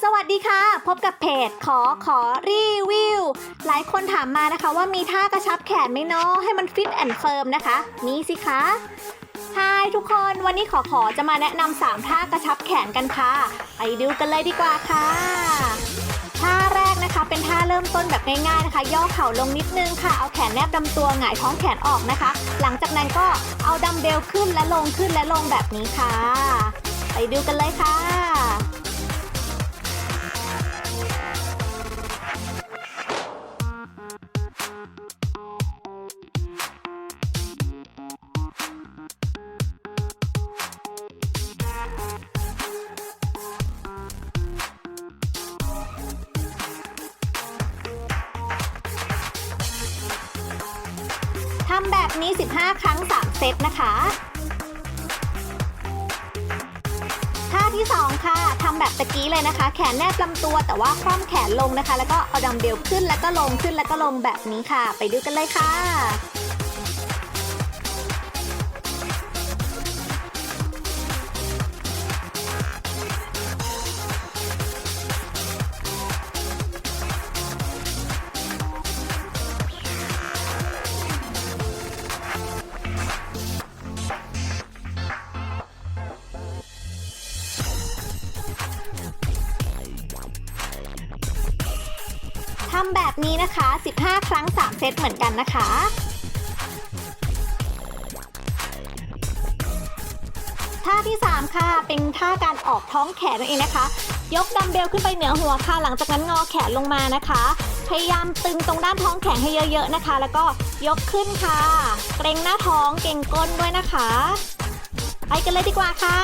สวัสดีค่ะ พบกับเพจขอขอรีวิว หลายคนถามมานะคะว่ามีท่ากระชับแขนไหมเนาะให้มันฟิตแอนด์เฟิร์มนะคะ มีสิคะใช่ทุกคนวันนี้ขอขอจะมาแนะนำสามท่ากระชับแขนกันค่ะ ไปดูกันเลยดีกว่าค่ะ ท่าแรกนะคะเป็นท่าเริ่มต้นแบบง่ายๆนะคะ ย่อเข่าลงนิดนึงค่ะ เอาแขนแนบดำตัวหงายท้องแขนออกนะคะ หลังจากนั้นก็เอาดัมเบลขึ้นและลงขึ้นและลงแบบนี้ค่ะ ไปดูกันเลยค่ะำแบบนี้ 15 ครั้ง 3 เซตนะคะท่าที่ 2 ค่ะทำแบบตะกี้เลยนะคะ แขนแนบลำตัวแต่ว่าคว่ำแขนลงนะคะ แล้วก็เอาดัมเบลขึ้นแล้วก็ลงขึ้นแล้วก็ลงแบบนี้ค่ะ ไปดูกันเลยค่ะ ทำแบบนี้นะคะ 15 ครั้ง 3 เซตเหมือนกันนะคะท่าที่ 3 ค่ะ เป็นท่าการออกท้องแขนนั่นเองนะคะ ยกดัมเบลขึ้นไปเหนือหัวค่ะ หลังจากนั้นงอแขนลงมานะคะ พยายามตึงตรงด้านท้องแขนให้เยอะๆนะคะ แล้วก็ยกขึ้นค่ะ เกรงหน้าท้อง เกรงก้นด้วยนะคะ ไปกันเลยดีกว่าค่ะ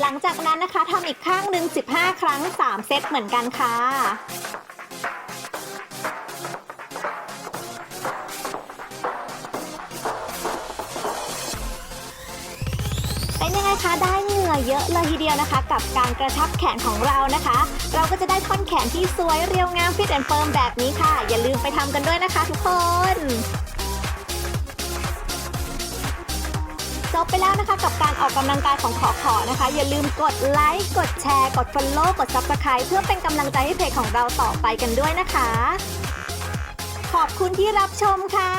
หลังจากนั้นนะคะทำอีกข้างหนึ่ง15 ครั้ง 3 เซตเหมือนกันค่ะ เป็นยังไงคะ ได้เหงื่อเยอะเลยทีเดียวนะคะ กับการกระชับแขนของเรานะคะ เราก็จะได้ท่อนแขนที่สวยเรียวงามฟิตแอนด์เฟิร์มแบบนี้ค่ะ อย่าลืมไปทำกันด้วยนะคะทุกคน จบไปแล้วนะคะ กับการออกกำลังกายของขอขอนะคะ อย่าลืมกดไลค์กดแชร์ กด Follow กด Subscribe เพื่อเป็นกำลังใจให้เพจของเราต่อไปกันด้วยนะคะ ขอบคุณที่รับชมค่ะ